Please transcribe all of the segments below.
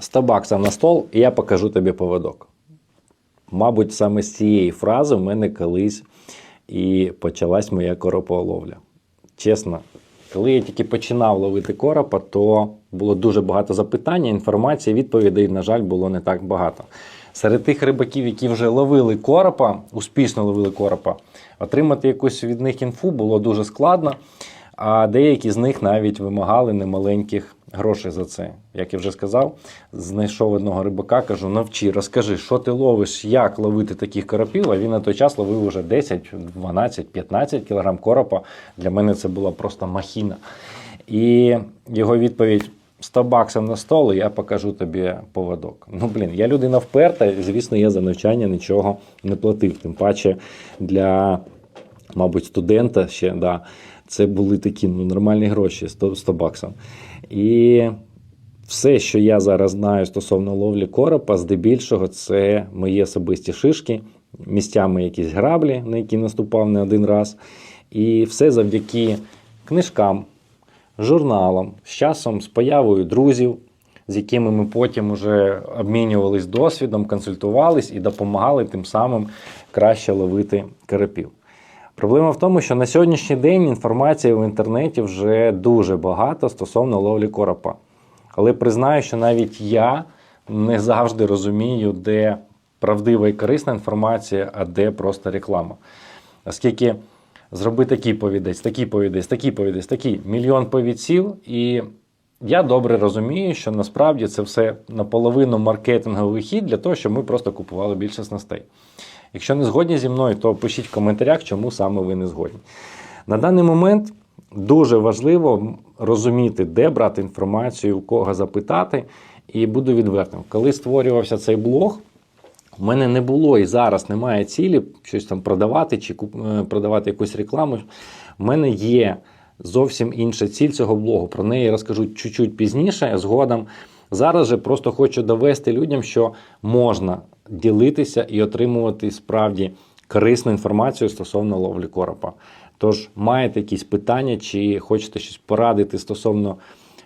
100 баксів на стол, і я покажу тобі поводок. Мабуть, саме з цієї фрази в мене колись і почалась моя корополовля. Чесно, коли я тільки починав ловити коропа, то було дуже багато запитань, інформації, відповідей, на жаль, було не так багато. Серед тих рибаків, які вже ловили коропа, успішно ловили коропа, отримати якусь від них інфу було дуже складно. А деякі з них навіть вимагали немаленьких грошей за це. Як я вже сказав, знайшов одного рибака, кажу: навчи, розкажи, що ти ловиш, як ловити таких коропів. А він на той час ловив уже 10, 12, 15 кілограм коропа. Для мене це була просто махіна. І його відповідь: 100 баксів на стол, і я покажу тобі поводок. Ну, блін, я людина вперта, звісно, я за навчання нічого не платив. Тим паче для, мабуть, студента ще, да, це були такі ну, нормальні гроші 100, 100 баксів. І все, що я зараз знаю стосовно ловлі коропа, здебільшого, це мої особисті шишки, місцями якісь граблі, на які наступав не один раз. І все завдяки книжкам, журналам, з часом з появою друзів, з якими ми потім вже обмінювались досвідом, консультувались і допомагали тим самим краще ловити карапів. Проблема в тому, що на сьогоднішній день інформації в інтернеті вже дуже багато стосовно ловлі коропа. Але признаю, що навіть я не завжди розумію, де правдива і корисна інформація, а де просто реклама. Оскільки зроби такий повідець, такий повідець, такий повідець, такий мільйон повідців, і я добре розумію, що насправді це все наполовину маркетинговий хід для того, щоб ми просто купували більше снастей. Якщо не згодні зі мною, то пишіть в коментарях, чому саме ви не згодні. На даний момент дуже важливо розуміти, де брати інформацію, у кого запитати. І буду відвертим. Коли створювався цей блог, у мене не було і зараз немає цілі щось там продавати чи е, продавати якусь рекламу. У мене є зовсім інша ціль цього блогу. Про неї розкажу чуть-чуть пізніше, згодом. Зараз же просто хочу довести людям, що можна ділитися і отримувати справді корисну інформацію стосовно ловлі коропа. Тож, маєте якісь питання, чи хочете щось порадити стосовно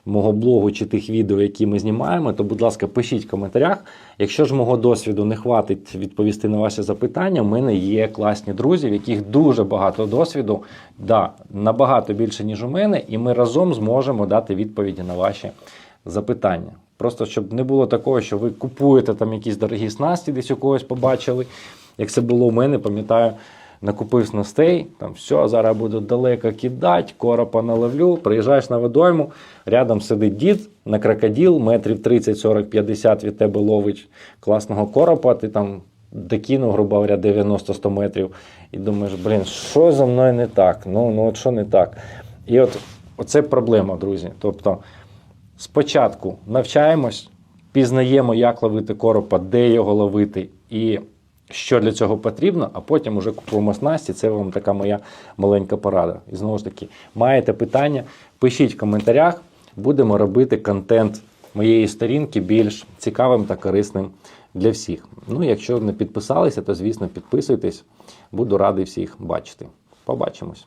мого блогу чи тих відео, які ми знімаємо, то, будь ласка, пишіть в коментарях. Якщо ж мого досвіду не хватить відповісти на ваші запитання, у мене є класні друзі, в яких дуже багато досвіду, да, набагато більше, ніж у мене, і ми разом зможемо дати відповіді на ваші запитання. Просто щоб не було такого, що ви купуєте там якісь дорогі снасті, десь у когось побачили. Як це було у мене, пам'ятаю, накупив снастей, там все, зараз буду далеко кидати, коропа наловлю, приїжджаєш на водойму, рядом сидить дід на крокодил, метрів 30, 40, 50 від тебе ловить класного коропа, ти там докинув, грубо говоря, 90-100 метрів, і думаєш, блін, що за мною не так? Ну, ну от що не так? І от оце проблема, друзі. Тобто, спочатку навчаємось, пізнаємо, як ловити коропа, де його ловити і що для цього потрібно, а потім уже купуємо снасті. Це вам така моя маленька порада. І знову ж таки, маєте питання, пишіть в коментарях, будемо робити контент моєї сторінки більш цікавим та корисним для всіх. Ну, якщо не підписалися, то звісно підписуйтесь. Буду радий всіх бачити. Побачимось.